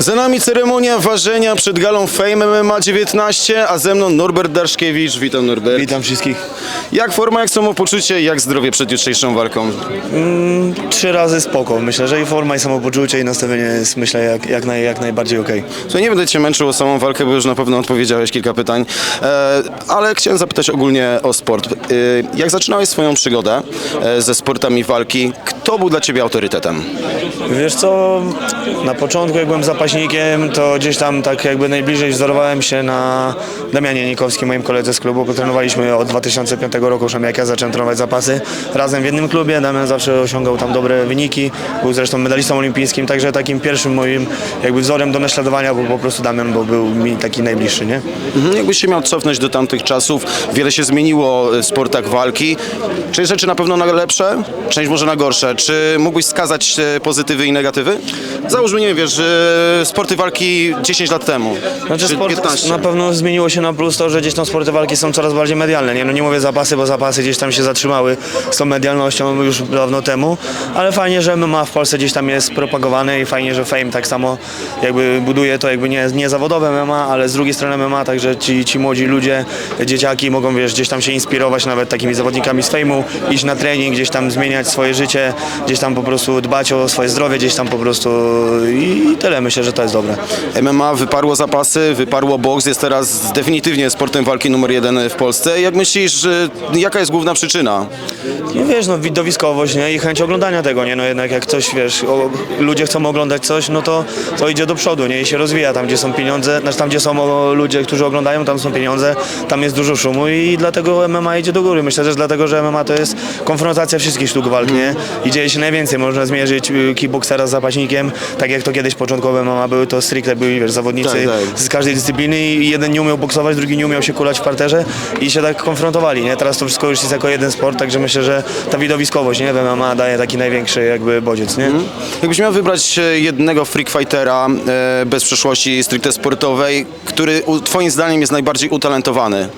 Za nami ceremonia ważenia przed galą Fame MMA 19, a ze mną Norbert Daszkiewicz. Witam Norbert. Witam wszystkich. Jak forma, jak samopoczucie, jak zdrowie przed jutrzejszą walką? Trzy razy spoko. Myślę, że i forma, i samopoczucie, i nastawienie jest, myślę, jak, jak, naj, jak najbardziej okej. Słuchaj, nie będę Cię męczył o samą walkę, bo już na pewno odpowiedziałeś kilka pytań, e, ale chciałem zapytać ogólnie o sport. E, jak zaczynałeś swoją przygodę e, ze sportami walki, kto był dla Ciebie autorytetem? Wiesz co, na początku jak byłem zapaśnikiem, to gdzieś tam tak jakby najbliżej wzorowałem się na Damianie Nikowskim, moim koledze z klubu, trenowaliśmy od 2005 roku, już jak ja zacząłem trenować zapasy, razem w jednym klubie. Damian zawsze osiągał tam dobre wyniki, był zresztą medalistą olimpijskim, także takim pierwszym moim jakby wzorem do naśladowania był po prostu Damian, bo był mi taki najbliższy, nie? Mhm, jakbyś się miał cofnąć do tamtych czasów, wiele się zmieniło w sportach walki. Część rzeczy na pewno na lepsze, część może na gorsze. Czy mógłbyś wskazać e, pozytywy i negatywy? Załóżmy, nie wiem, wiesz, sporty walki 10 lat temu, Znaczy czy sport 15. na pewno zmieniło się na plus to, że gdzieś tam sporty walki są coraz bardziej medialne. Nie, no nie mówię zapasy, bo zapasy gdzieś tam się zatrzymały z tą medialnością już dawno temu, ale fajnie, że MMA w Polsce gdzieś tam jest propagowane i fajnie, że Fame tak samo jakby buduje to jakby nie, nie zawodowe MMA, ale z drugiej strony MMA, także ci, ci młodzi ludzie, dzieciaki mogą wiesz, gdzieś tam się inspirować nawet takimi zawodnikami z Fame'u, iść na trening, gdzieś tam zmieniać swoje życie, gdzieś tam po prostu dbać o swoje zdrowie, gdzieś tam po prostu i, i tyle. Myślę, że to jest dobre. MMA wyparło zapasy, wyparło boks, jest teraz definitywnie sportem walki numer jeden w Polsce. Jak myślisz, że- jaka jest główna przyczyna? No wiesz, no widowiskowość, nie? I chęć oglądania tego, nie? No jednak jak coś, wiesz, o, ludzie chcą oglądać coś, no to, to idzie do przodu, nie? I się rozwija tam, gdzie są pieniądze, znaczy tam, gdzie są ludzie, którzy oglądają, tam są pieniądze, tam jest dużo szumu i dlatego MMA idzie do góry. Myślę też dlatego, że MMA to jest konfrontacja wszystkich sztuk walk, nie? I dzieje się najwięcej. Można zmierzyć y, kickboxera z zapaśnikiem, tak jak to kiedyś początkowe MMA były, to stricte byli, wiesz, zawodnicy Tak, tak. z każdej dyscypliny i jeden nie umiał boksować, drugi nie umiał się kulać w parterze i się tak konfrontowali, nie? Teraz to wszystko już jest jako jeden sport, także myślę, że ta widowiskowość, nie? W MMA daje taki największy jakby bodziec, nie? Jakbyś miał wybrać e, jednego freak fightera e, bez przeszłości stricte sportowej, który twoim zdaniem jest najbardziej utalentowany?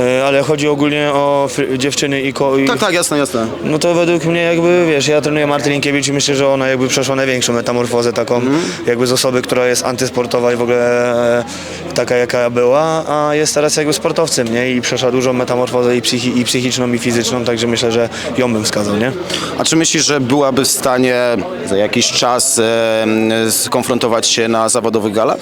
E, Ale chodzi ogólnie o fry- dziewczyny i, ko- i Tak, tak, jasne, jasne. No to według mnie jakby, wiesz, ja trenuję Martę Linkiewicz i myślę, że ona jakby przeszła największą metamorfozę taką, jakby z osoby, która jest antysportowa i w ogóle e, taka jaka była, a jest teraz jakby sportowcem, nie? I przeszła dużą metamorfozę i, psychi- i psychiczną i fizyczną, także myślę, że ją bym wskazał, nie? A czy myślisz, że byłaby w stanie za jakiś czas skonfrontować się na zawodowych galach?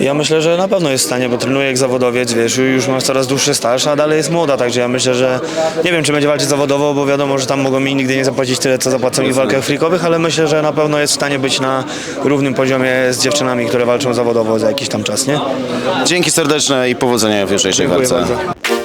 Ja myślę, że na pewno jest w stanie, bo trenuje jak zawodowiec, wiesz, już ma coraz dłuższy staż, a dalej jest młoda, także ja myślę, że nie wiem, czy będzie walczyć zawodowo, bo wiadomo, że tam mogą mi nigdy nie zapłacić tyle, co zapłacą mi w walkach freakowych, ale myślę, że na pewno jest w stanie być na równym poziomie z dziewczynami, które walczą zawodowo za jakiś tam czas, nie? Dzięki serdeczne i powodzenia w jutrzejszej Dziękuję walce. bardzo.